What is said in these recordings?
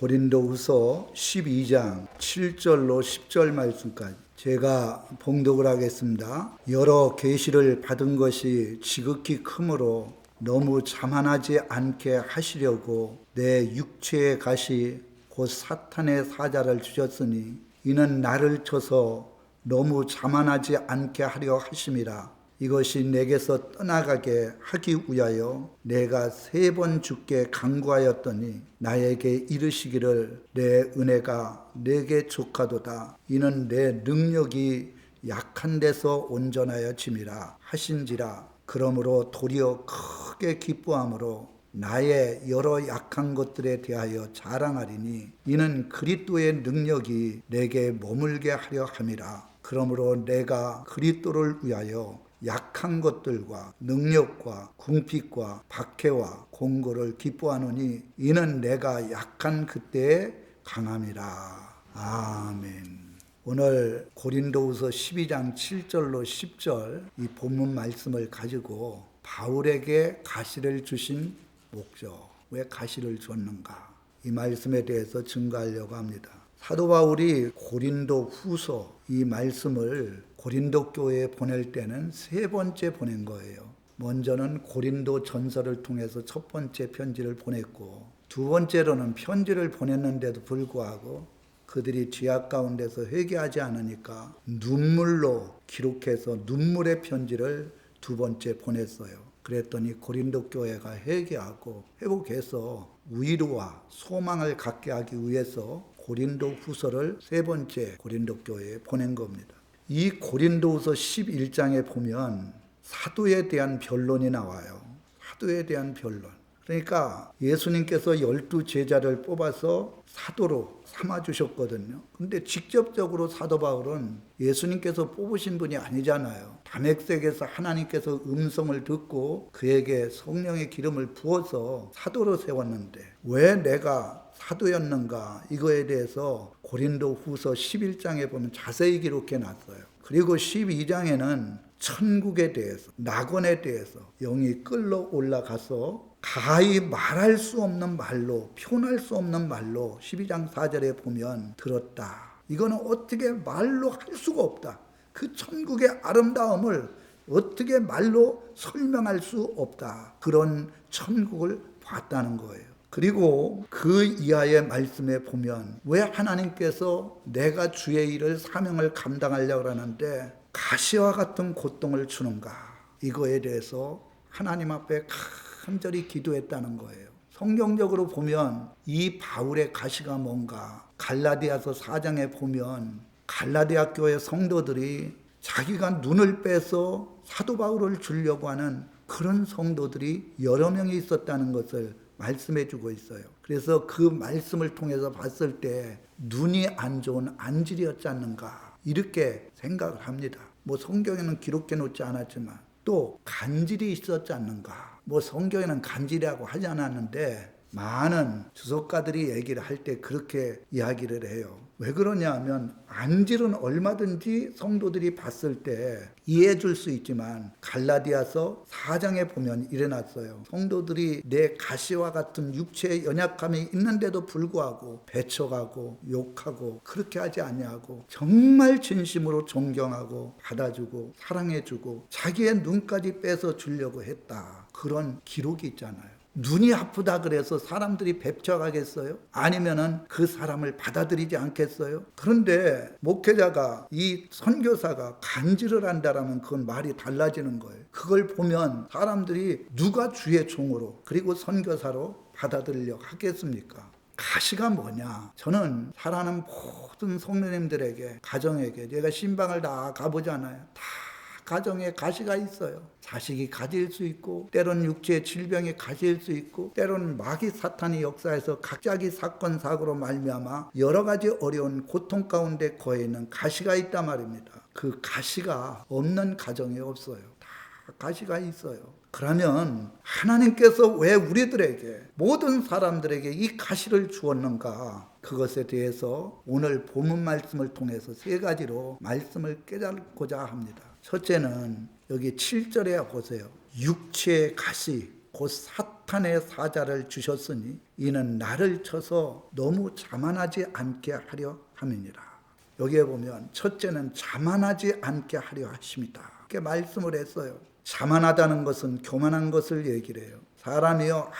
고린도후서 12장 7절로 10절 말씀까지 제가 봉독을 하겠습니다. 여러 계시를 받은 것이 지극히 크므로 너무 자만하지 않게 하시려고 내 육체의 가시 곧 사탄의 사자를 주셨으니 이는 나를 쳐서 너무 자만하지 않게 하려 하심이라. 이것이 내게서 떠나가게 하기 위하여 내가 세 번 죽게 강구하였더니 나에게 이르시기를 내 은혜가 내게 족하도다. 이는 내 능력이 약한 데서 온전하여 짐이라 하신지라. 그러므로 도리어 크게 기뻐함으로 나의 여러 약한 것들에 대하여 자랑하리니 이는 그리스도의 능력이 내게 머물게 하려 함이라. 그러므로 내가 그리스도를 위하여 약한 것들과 능력과 궁핍과 박해와 공고를 기뻐하노니 이는 내가 약한 그때에 강함이라. 아멘. 오늘 고린도후서 12장 7절로 10절 이 본문 말씀을 가지고 바울에게 가시를 주신 목적, 왜 가시를 줬는가? 이 말씀에 대해서 증거하려고 합니다. 사도 바울이 고린도 후서 이 말씀을 고린도 교회에 보낼 때는 세 번째 보낸 거예요. 먼저는 고린도 전서를 통해서 첫 번째 편지를 보냈고 두 번째로는 편지를 보냈는데도 불구하고 그들이 죄악 가운데서 회개하지 않으니까 눈물로 기록해서 눈물의 편지를 두 번째 보냈어요. 그랬더니 고린도 교회가 회개하고 회복해서 위로와 소망을 갖게 하기 위해서 고린도 후서를 세 번째 고린도 교회에 보낸 겁니다. 이 고린도후서 11장에 보면 사도에 대한 변론이 나와요. 사도에 대한 변론. 그러니까 예수님께서 열두 제자를 뽑아서 사도로 삼아 주셨거든요. 근데 직접적으로 사도 바울은 예수님께서 뽑으신 분이 아니잖아요. 담액색에서 하나님께서 음성을 듣고 그에게 성령의 기름을 부어서 사도로 세웠는데 왜 내가 사도였는가 이거에 대해서 고린도 후서 11장에 보면 자세히 기록해 놨어요. 그리고 12장에는 천국에 대해서, 낙원에 대해서 영이 끌러 올라가서 가히 말할 수 없는 말로, 표현할 수 없는 말로 12장 4절에 보면 들었다. 이거는 어떻게 말로 할 수가 없다. 그 천국의 아름다움을 어떻게 말로 설명할 수 없다. 그런 천국을 봤다는 거예요. 그리고 그 이하의 말씀에 보면 왜 하나님께서 내가 주의 일을 사명을 감당하려고 하는데 가시와 같은 고통을 주는가 이거에 대해서 하나님 앞에 간절히 기도했다는 거예요. 성경적으로 보면 이 바울의 가시가 뭔가 갈라디아서 4장에 보면 갈라디아 교회 성도들이 자기가 눈을 빼서 사도 바울을 주려고 하는 그런 성도들이 여러 명이 있었다는 것을 말씀해 주고 있어요. 그래서 그 말씀을 통해서 봤을 때 눈이 안 좋은 안질이었지 않는가 이렇게 생각을 합니다. 뭐 성경에는 기록해 놓지 않았지만 또 간질이 있었지 않는가. 뭐 성경에는 간질이라고 하지 않았는데 많은 주석가들이 얘기를 할 때 그렇게 이야기를 해요. 왜 그러냐 하면 안질은 얼마든지 성도들이 봤을 때 이해해 줄 수 있지만 갈라디아서 4장에 보면 일어났어요. 성도들이 내 가시와 같은 육체의 연약함이 있는데도 불구하고 배척하고 욕하고 그렇게 하지 아니하고 정말 진심으로 존경하고 받아주고 사랑해 주고 자기의 눈까지 빼서 주려고 했다. 그런 기록이 있잖아요. 눈이 아프다 그래서 사람들이 배척하겠어요? 아니면은 그 사람을 받아들이지 않겠어요? 그런데 목회자가 이 선교사가 간지를 한다라면 그건 말이 달라지는 거예요. 그걸 보면 사람들이 누가 주의 종으로 그리고 선교사로 받아들이려 하겠습니까? 가시가 뭐냐? 저는 살아는 모든 성도님들에게 가정에게 제가 신방을 다 가보잖아요. 다 가정에 가시가 있어요. 자식이 가질 수 있고 때론 육체의 질병이 가질 수 있고 때론 마귀 사탄이 역사에서 각자기 사건 사고로 말미암아 여러 가지 어려운 고통 가운데 거해 있는 가시가 있단 말입니다. 그 가시가 없는 가정이 없어요. 다 가시가 있어요. 그러면 하나님께서 왜 우리들에게 모든 사람들에게 이 가시를 주었는가? 그것에 대해서 오늘 본문 말씀을 통해서 세 가지로 말씀을 깨닫고자 합니다. 첫째는 여기 7절에 보세요. 육체의 가시, 곧 사탄의 사자를 주셨으니 이는 나를 쳐서 너무 자만하지 않게 하려 함이니라. 여기에 보면 첫째는 자만하지 않게 하려 하십니다. 이렇게 말씀을 했어요. 자만하다는 것은 교만한 것을 얘기를 해요. 사람이요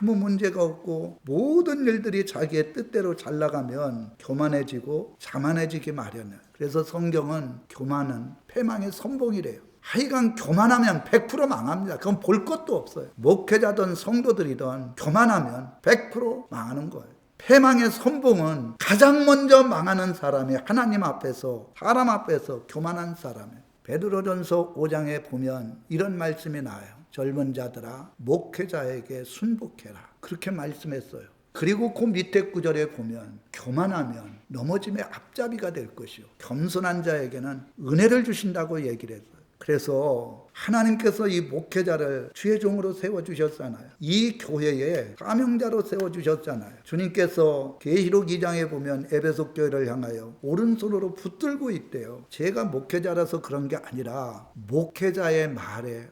아무 문제가 없고 모든 일들이 자기의 뜻대로 잘 나가면 교만해지고 자만해지기 마련이에요. 그래서 성경은 교만은 패망의 선봉이래요. 하여간 교만하면 100% 망합니다. 그건 볼 것도 없어요. 목회자든 성도들이든 교만하면 100% 망하는 거예요. 패망의 선봉은 가장 먼저 망하는 사람이 하나님 앞에서 사람 앞에서 교만한 사람이에요. 베드로전서 5장에 보면 이런 말씀이 나와요. 젊은 자들아 목회자에게 순복해라. 그렇게 말씀했어요. 그리고 그 밑에 구절에 보면 교만하면 넘어짐의 앞잡이가 될 것이요. 겸손한 자에게는 은혜를 주신다고 얘기를 했어요. 그래서 하나님께서 이 목회자를 주의 종으로 세워주셨잖아요. 이 교회에 사명자로 세워주셨잖아요. 주님께서 계시록 2장에 보면 에베소 교회를 향하여 오른손으로 붙들고 있대요. 제가 목회자라서 그런 게 아니라 목회자의 말에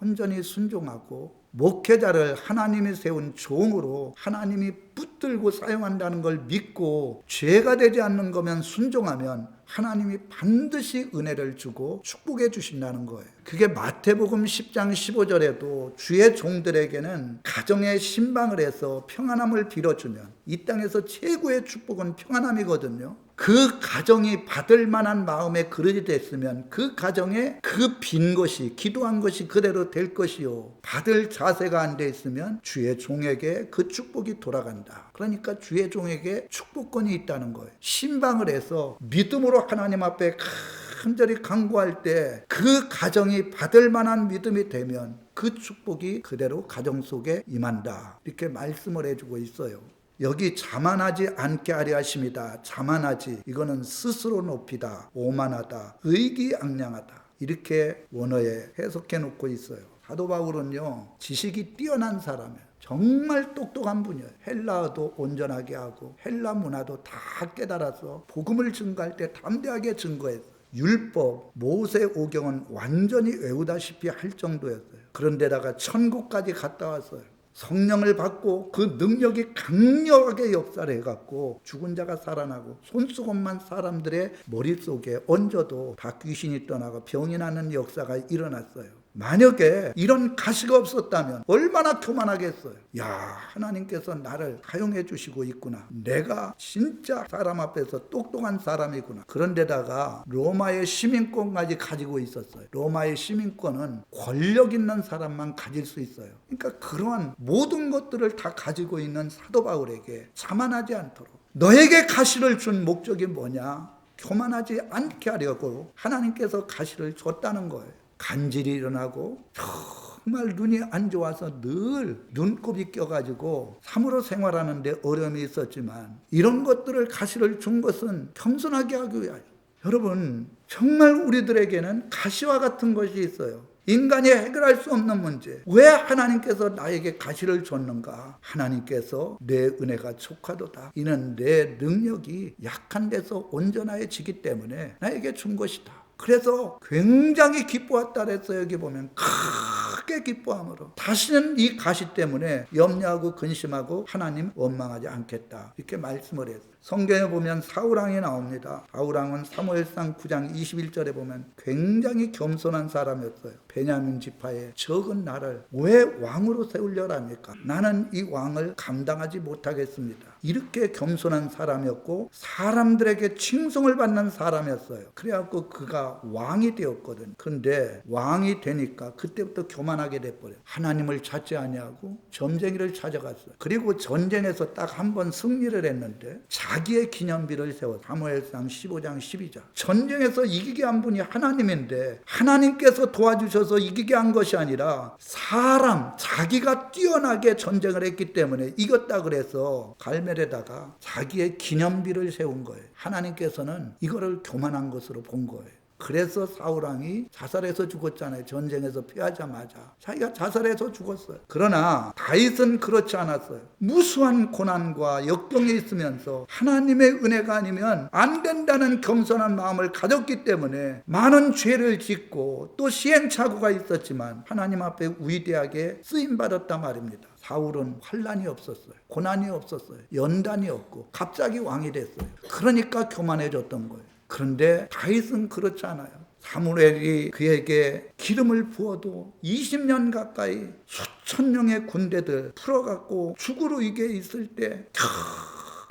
온전히 순종하고 목회자를 하나님이 세운 종으로 하나님이 붙들고 사용한다는 걸 믿고 죄가 되지 않는 거면 순종하면 하나님이 반드시 은혜를 주고 축복해 주신다는 거예요. 그게 마태복음 10장 15절에도 주의 종들에게는 가정의 신방을 해서 평안함을 빌어주면 이 땅에서 최고의 축복은 평안함이거든요. 그 가정이 받을 만한 마음의 그릇이 됐으면 그 가정에 그 빈 것이 기도한 것이 그대로 될 것이요. 받을 자세가 안 돼 있으면 주의 종에게 그 축복이 돌아간다. 그러니까 주의 종에게 축복권이 있다는 거예요. 신방을 해서 믿음으로 하나님 앞에 간절히 간구할 때 그 가정이 받을 만한 믿음이 되면 그 축복이 그대로 가정 속에 임한다. 이렇게 말씀을 해주고 있어요. 여기 자만하지 않게 하려 하십니다. 자만하지. 이거는 스스로 높이다. 오만하다. 의기양양하다. 이렇게 원어에 해석해 놓고 있어요. 사도 바울은요, 지식이 뛰어난 사람이에요. 정말 똑똑한 분이에요. 헬라어도 온전하게 하고 헬라 문화도 다 깨달아서 복음을 증거할 때 담대하게 증거했어요. 율법, 모세 오경은 완전히 외우다시피 할 정도였어요. 그런데다가 천국까지 갔다 왔어요. 성령을 받고 그 능력이 강력하게 역사를 해갖고 죽은 자가 살아나고 손수건만 사람들의 머릿속에 얹어도 다 귀신이 떠나고 병이 나는 역사가 일어났어요. 만약에 이런 가시가 없었다면 얼마나 교만하겠어요. 야, 하나님께서 나를 사용해 주시고 있구나. 내가 진짜 사람 앞에서 똑똑한 사람이구나. 그런데다가 로마의 시민권까지 가지고 있었어요. 로마의 시민권은 권력 있는 사람만 가질 수 있어요. 그러니까 그러한 모든 것들을 다 가지고 있는 사도 바울에게 자만하지 않도록 너에게 가시를 준 목적이 뭐냐? 교만하지 않게 하려고 하나님께서 가시를 줬다는 거예요. 간질이 일어나고 정말 눈이 안 좋아서 늘 눈곱이 껴가지고 삶으로 생활하는데 어려움이 있었지만 이런 것들을 가시를 준 것은 겸손하게 하기 위하여 여러분 정말 우리들에게는 가시와 같은 것이 있어요. 인간이 해결할 수 없는 문제. 왜 하나님께서 나에게 가시를 줬는가? 하나님께서 내 은혜가 촉하도다. 이는 내 능력이 약한 데서 온전해지기 때문에 나에게 준 것이다. 그래서 굉장히 기뻐했다 그랬어요. 여기 보면 크게 기뻐함으로 다시는 이 가시 때문에 염려하고 근심하고 하나님 원망하지 않겠다. 이렇게 말씀을 했어요. 성경에 보면 사우랑이 나옵니다. 사우랑은 사무엘상 9장 21절에 보면 굉장히 겸손한 사람이었어요. 베냐민 지파의 적은 나를 왜 왕으로 세우려랍니까? 나는 이 왕을 감당하지 못하겠습니다. 이렇게 겸손한 사람이었고 사람들에게 칭송을 받는 사람이었어요. 그래갖고 그가 왕이 되었거든. 근데 왕이 되니까 그때부터 교만하게 돼버려요. 하나님을 찾지 아니하고 점쟁이를 찾아갔어요. 그리고 전쟁에서 딱 한 번 승리를 했는데 자 기의 기념비를 세워 사무엘상 15장 12장 전쟁에서 이기게 한 분이 하나님인데 하나님께서 도와주셔서 이기게 한 것이 아니라 사람 자기가 뛰어나게 전쟁을 했기 때문에 이겼다 그래서 갈멜에다가 자기의 기념비를 세운 거예요. 하나님께서는 이거를 교만한 것으로 본 거예요. 그래서 사울왕이 자살해서 죽었잖아요. 전쟁에서 피하자마자 자기가 자살해서 죽었어요. 그러나 다윗은 그렇지 않았어요. 무수한 고난과 역경에 있으면서 하나님의 은혜가 아니면 안 된다는 겸손한 마음을 가졌기 때문에 많은 죄를 짓고 또 시행착오가 있었지만 하나님 앞에 위대하게 쓰임 받았단 말입니다. 사울은 환란이 없었어요. 고난이 없었어요. 연단이 없고 갑자기 왕이 됐어요. 그러니까 교만해졌던 거예요. 그런데 다윗은 그렇지 않아요. 사무엘이 그에게 기름을 부어도 20년 가까이 수천 명의 군대들 풀어갖고 죽으로 이게 있을 때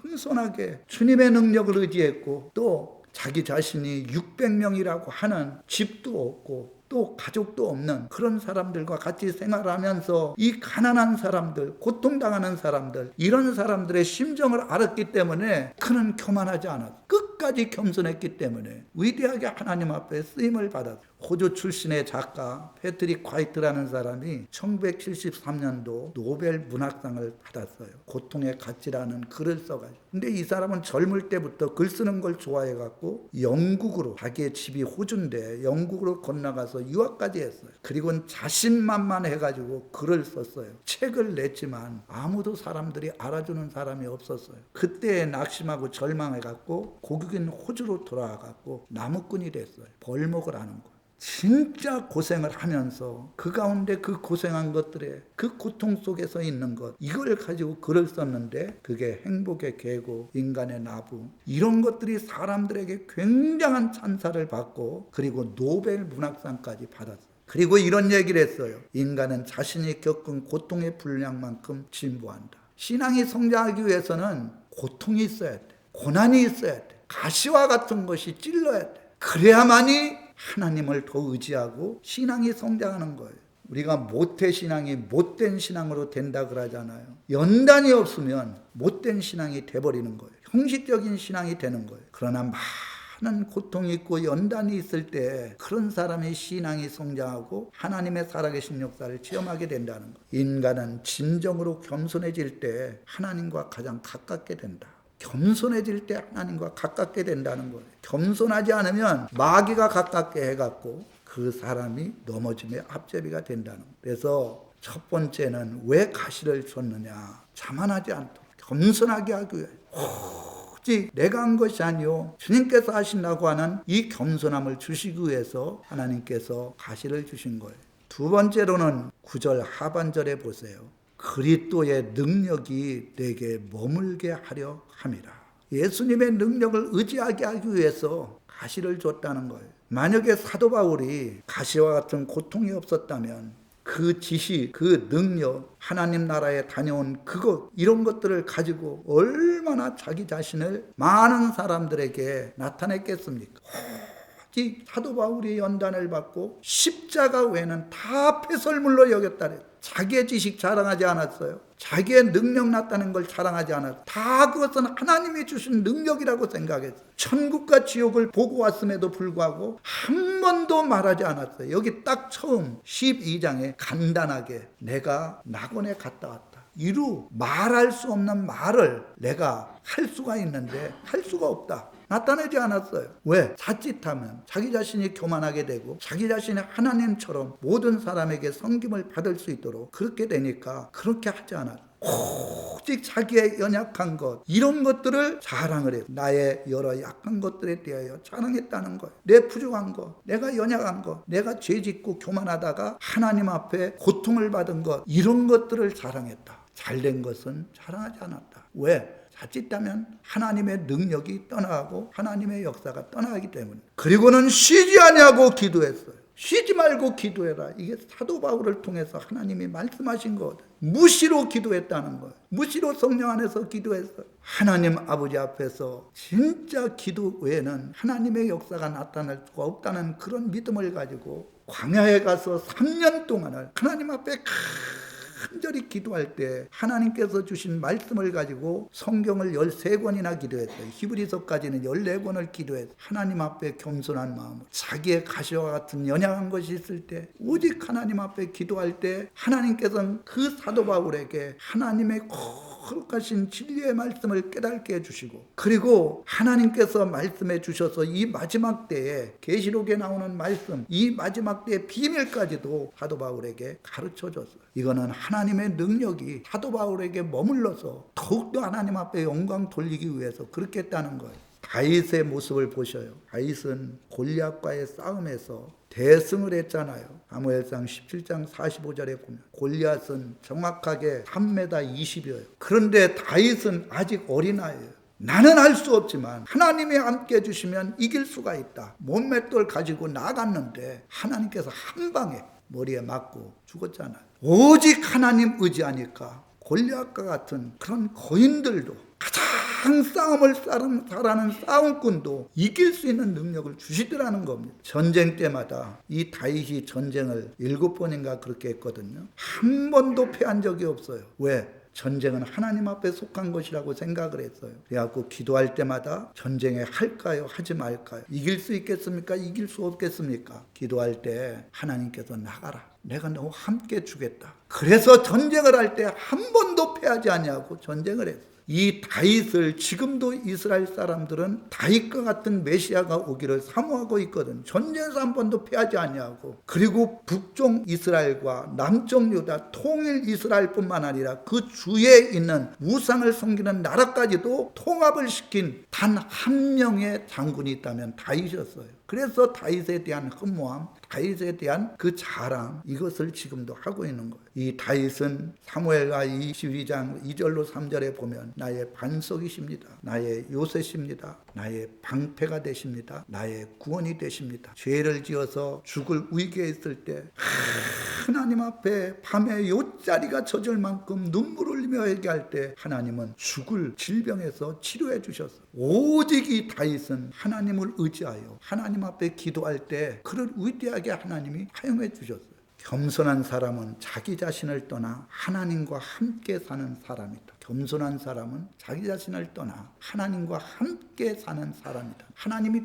겸손하게 주님의 능력을 의지했고 또 자기 자신이 600명이라고 하는 집도 없고 또 가족도 없는 그런 사람들과 같이 생활하면서 이 가난한 사람들, 고통당하는 사람들, 이런 사람들의 심정을 알았기 때문에 그는 교만하지 않았어. 끝까지 겸손했기 때문에 위대하게 하나님 앞에 쓰임을 받았어. 호주 출신의 작가 패트릭 화이트라는 사람이 1973년도 노벨 문학상을 받았어요. 고통의 가치라는 글을 써가지고. 근데 이 사람은 젊을 때부터 글 쓰는 걸 좋아해갖고 영국으로 자기의 집이 호주인데 영국으로 건너가서 유학까지 했어요. 그리고는 자신만만 해가지고 글을 썼어요. 책을 냈지만 아무도 사람들이 알아주는 사람이 없었어요. 그때 낙심하고 절망해갖고 고국인 호주로 돌아와갖고 나무꾼이 됐어요. 벌목을 하는 거. 진짜 고생을 하면서 그 가운데 그 고생한 것들에 그 고통 속에서 있는 것 이걸 가지고 글을 썼는데 그게 행복의 계고 인간의 나부 이런 것들이 사람들에게 굉장한 찬사를 받고 그리고 노벨 문학상까지 받았어요. 그리고 이런 얘기를 했어요. 인간은 자신이 겪은 고통의 분량만큼 진보한다. 신앙이 성장하기 위해서는 고통이 있어야 돼. 고난이 있어야 돼. 가시와 같은 것이 찔러야 돼. 그래야만이 하나님을 더 의지하고 신앙이 성장하는 거예요. 우리가 모태 신앙이 못된 신앙으로 된다 그러잖아요. 연단이 없으면 못된 신앙이 돼버리는 거예요. 형식적인 신앙이 되는 거예요. 그러나 많은 고통이 있고 연단이 있을 때 그런 사람의 신앙이 성장하고 하나님의 살아계신 역사를 체험하게 된다는 거예요. 인간은 진정으로 겸손해질 때 하나님과 가장 가깝게 된다. 겸손해질 때 하나님과 가깝게 된다는 거예요. 겸손하지 않으면 마귀가 가깝게 해갖고 그 사람이 넘어짐의 앞제비가 된다는 거예요. 그래서 첫 번째는 왜 가시를 줬느냐. 자만하지 않도록 겸손하게 하기 위해 오직 내가 한 것이 아니요 주님께서 하신다고 하는 이 겸손함을 주시기 위해서 하나님께서 가시를 주신 거예요. 두 번째로는 구절 하반절에 보세요. 그리스도의 능력이 내게 머물게 하려 함이라. 예수님의 능력을 의지하게 하기 위해서 가시를 줬다는 거예요. 만약에 사도 바울이 가시와 같은 고통이 없었다면 그 지시, 그 능력, 하나님 나라에 다녀온 그것, 이런 것들을 가지고 얼마나 자기 자신을 많은 사람들에게 나타냈겠습니까? 오직 사도 바울이 연단을 받고 십자가 외에는 다 폐설물로 여겼다. 자기의 지식 자랑하지 않았어요. 자기의 능력 났다는 걸 자랑하지 않았어요. 다 그것은 하나님이 주신 능력이라고 생각했어요. 천국과 지옥을 보고 왔음에도 불구하고 한 번도 말하지 않았어요. 여기 딱 처음 12장에 간단하게 내가 낙원에 갔다 왔다. 이루 말할 수 없는 말을 내가 할 수가 있는데 할 수가 없다. 나타내지 않았어요. 왜? 자칫하면 자기 자신이 교만하게 되고 자기 자신이 하나님처럼 모든 사람에게 섬김을 받을 수 있도록 그렇게 되니까 그렇게 하지 않았어요. 오직 자기의 연약한 것 이런 것들을 자랑을 해요. 나의 여러 약한 것들에 대하여 자랑했다는 거예요. 내 부족한 것, 내가 연약한 것, 내가 죄짓고 교만하다가 하나님 앞에 고통을 받은 것 이런 것들을 자랑했다. 잘된 것은 자랑하지 않았다. 왜? 자칫하면 하나님의 능력이 떠나가고 하나님의 역사가 떠나기 때문에 그리고는 쉬지 아니하고 기도했어요. 쉬지 말고 기도해라. 이게 사도 바울을 통해서 하나님이 말씀하신 거거든. 무시로 기도했다는 거예요. 무시로 성령 안에서 기도했어요. 하나님 아버지 앞에서 진짜 기도 외에는 하나님의 역사가 나타날 수가 없다는 그런 믿음을 가지고 광야에 가서 3년 동안을 하나님 앞에 간절히 기도할 때 하나님께서 주신 말씀을 가지고 성경을 13권이나 기도했어요. 히브리서까지는 14권을 기도해서 하나님 앞에 겸손한 마음으로 자기의 가시와 같은 연약한 것이 있을 때 오직 하나님 앞에 기도할 때 하나님께서는 그 사도 바울에게 하나님의 거룩하신 진리의 말씀을 깨닫게 해주시고 그리고 하나님께서 말씀해 주셔서 이 마지막 때에 계시록에 나오는 말씀 이 마지막 때의 비밀까지도 사도 바울에게 가르쳐 줬어요. 이거는 하나님의 능력이 사도 바울에게 머물러서 더욱더 하나님 앞에 영광 돌리기 위해서 그렇게 했다는 거예요. 다윗의 모습을 보셔요. 다윗은 골리앗과의 싸움에서 대승을 했잖아요. 사무엘상 17장 45절에 보면 골리앗은 정확하게 3m 20여예요. 그런데 다윗은 아직 어린아이예요. 나는 알 수 없지만 하나님이 함께 해주시면 이길 수가 있다. 몸맷돌 가지고 나갔는데 하나님께서 한 방에 머리에 맞고 죽었잖아요. 오직 하나님 의지하니까 골리앗과 같은 그런 거인들도 가장 싸움을 잘하는 싸움꾼도 이길 수 있는 능력을 주시더라는 겁니다. 전쟁 때마다 이 다윗이 전쟁을 일곱 번인가 그렇게 했거든요. 한 번도 패한 적이 없어요. 왜? 전쟁은 하나님 앞에 속한 것이라고 생각을 했어요. 그래갖고 기도할 때마다 전쟁에 할까요? 하지 말까요? 이길 수 있겠습니까? 이길 수 없겠습니까? 기도할 때 하나님께서 나가라. 내가 너 함께 주겠다. 그래서 전쟁을 할 때 한 번도 패하지 않냐고 전쟁을 했어요. 이 다윗을 지금도 이스라엘 사람들은 다윗과 같은 메시아가 오기를 사모하고 있거든. 전쟁에서 한 번도 패하지 않냐고. 그리고 북쪽 이스라엘과 남쪽 유다 통일 이스라엘뿐만 아니라 그 주에 있는 우상을 섬기는 나라까지도 통합을 시킨 단 한 명의 장군이 있다면 다윗이었어요. 그래서 다윗에 대한 흠모함, 다윗에 대한 그 자랑 이것을 지금도 하고 있는 거예요. 이 다윗은 사무엘가 22장 2절로 3절에 보면 나의 반석이십니다. 나의 요새십니다. 나의 방패가 되십니다. 나의 구원이 되십니다. 죄를 지어서 죽을 위기에 있을 때 하나님 앞에 밤에 요자리가 젖을 만큼 눈물 흘리며 얘기할 때 하나님은 죽을 질병에서 치료해 주셨어. 오직 이 다윗은 하나님을 의지하여 하나님 앞에 기도할 때 그를 위대하게 하나님이 사용해 주셨어요. 겸손한 사람은 자기 자신을 떠나 하나님과 함께 사는 사람이다. 겸손한 사람은 자기 자신을 떠나 하나님과 함께 사는 사람이다. 하나님이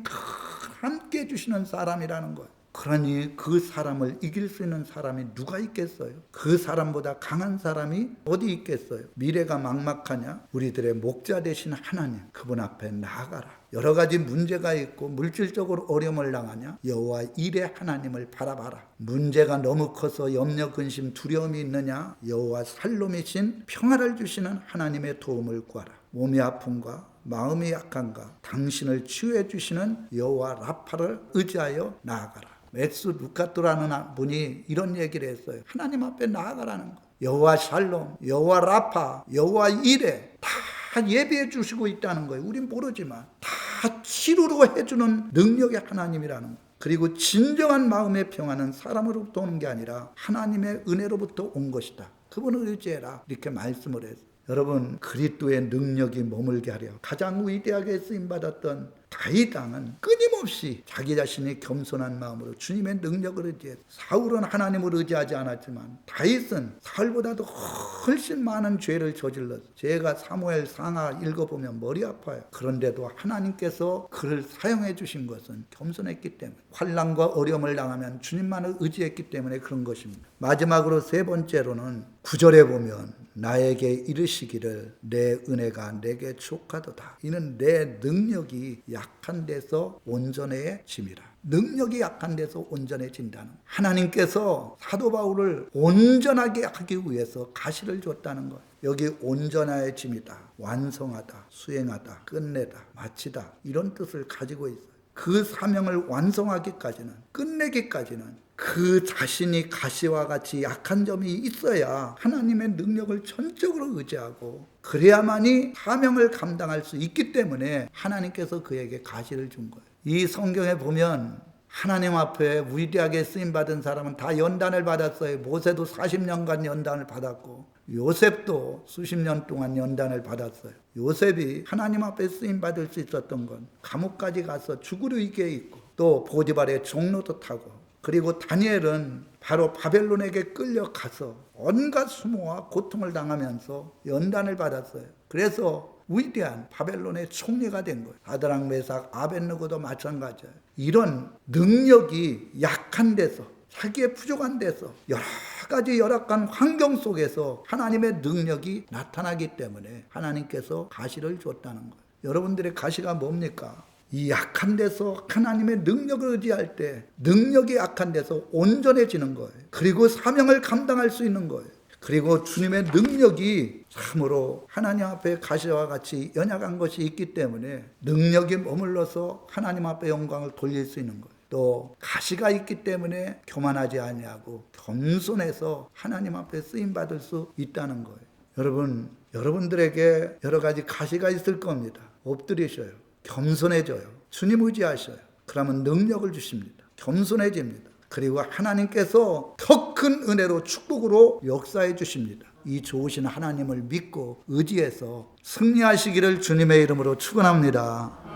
함께 해주시는 사람이라는 거예요. 그러니 그 사람을 이길 수 있는 사람이 누가 있겠어요? 그 사람보다 강한 사람이 어디 있겠어요? 미래가 막막하냐? 우리들의 목자 되신 하나님, 그분 앞에 나아가라. 여러 가지 문제가 있고 물질적으로 어려움을 당하냐? 여호와 일의 하나님을 바라봐라. 문제가 너무 커서 염려, 근심, 두려움이 있느냐? 여호와 살롬이신 평화를 주시는 하나님의 도움을 구하라. 몸이 아픈가? 마음이 약한가? 당신을 치유해 주시는 여호와 라파를 의지하여 나아가라. 맥스 루카토라는 분이 이런 얘기를 했어요. 하나님 앞에 나아가라는 거. 여호와 샬롬, 여호와 라파, 여호와 이레 다 예배해 주시고 있다는 거예요. 우린 모르지만 다 치료로 해주는 능력의 하나님이라는 거. 그리고 진정한 마음의 평화는 사람으로부터 오는 게 아니라 하나님의 은혜로부터 온 것이다. 그분을 의지해라. 이렇게 말씀을 했어요. 여러분 그리스도의 능력이 머물게 하려 가장 위대하게 쓰임 받았던 다윗 왕은 끊임없이 자기 자신이 겸손한 마음으로 주님의 능력을 의지해 사울은 하나님을 의지하지 않았지만 다윗은 사울보다도 훨씬 많은 죄를 저질렀어. 제가 사무엘 상하 읽어보면 머리 아파요. 그런데도 하나님께서 그를 사용해 주신 것은 겸손했기 때문에 환란과 어려움을 당하면 주님만을 의지했기 때문에 그런 것입니다. 마지막으로 세 번째로는 구절에 보면 나에게 이르시기를 내 은혜가 내게 족하도다. 이는 내 능력이 약한 데서 온전해짐이라. 능력이 약한 데서 온전해진다는 하나님께서 사도 바울을 온전하게 하기 위해서 가시를 줬다는 것. 여기 온전해짐이다. 완성하다. 수행하다. 끝내다. 마치다. 이런 뜻을 가지고 있어요. 그 사명을 완성하기까지는 끝내기까지는 그 자신이 가시와 같이 약한 점이 있어야 하나님의 능력을 전적으로 의지하고 그래야만이 사명을 감당할 수 있기 때문에 하나님께서 그에게 가시를 준 거예요. 이 성경에 보면 하나님 앞에 위대하게 쓰임 받은 사람은 다 연단을 받았어요. 모세도 40년간 연단을 받았고 요셉도 수십 년 동안 연단을 받았어요. 요셉이 하나님 앞에 쓰임 받을 수 있었던 건 감옥까지 가서 죽으려 이게 있고 또 보디발의 종로도 타고 그리고 다니엘은 바로 바벨론에게 끌려가서 온갖 수모와 고통을 당하면서 연단을 받았어요. 그래서 위대한 바벨론의 총리가 된 거예요. 아드랑 메삭 아벤느고도 마찬가지예요. 이런 능력이 약한 데서 자기의 부족한 데서 여러 가지 열악한 환경 속에서 하나님의 능력이 나타나기 때문에 하나님께서 가시를 줬다는 거예요. 여러분들의 가시가 뭡니까? 이 약한 데서 하나님의 능력을 의지할 때 능력이 약한 데서 온전해지는 거예요. 그리고 사명을 감당할 수 있는 거예요. 그리고 주님의 능력이 참으로 하나님 앞에 가시와 같이 연약한 것이 있기 때문에 능력이 머물러서 하나님 앞에 영광을 돌릴 수 있는 거예요. 또 가시가 있기 때문에 교만하지 아니하고 겸손해서 하나님 앞에 쓰임 받을 수 있다는 거예요. 여러분, 여러분들에게 여러 가지 가시가 있을 겁니다. 엎드리셔요. 겸손해져요. 주님 의지하셔요. 그러면 능력을 주십니다. 겸손해집니다. 그리고 하나님께서 더 큰 은혜로 축복으로 역사해 주십니다. 이 좋으신 하나님을 믿고 의지해서 승리하시기를 주님의 이름으로 축원합니다.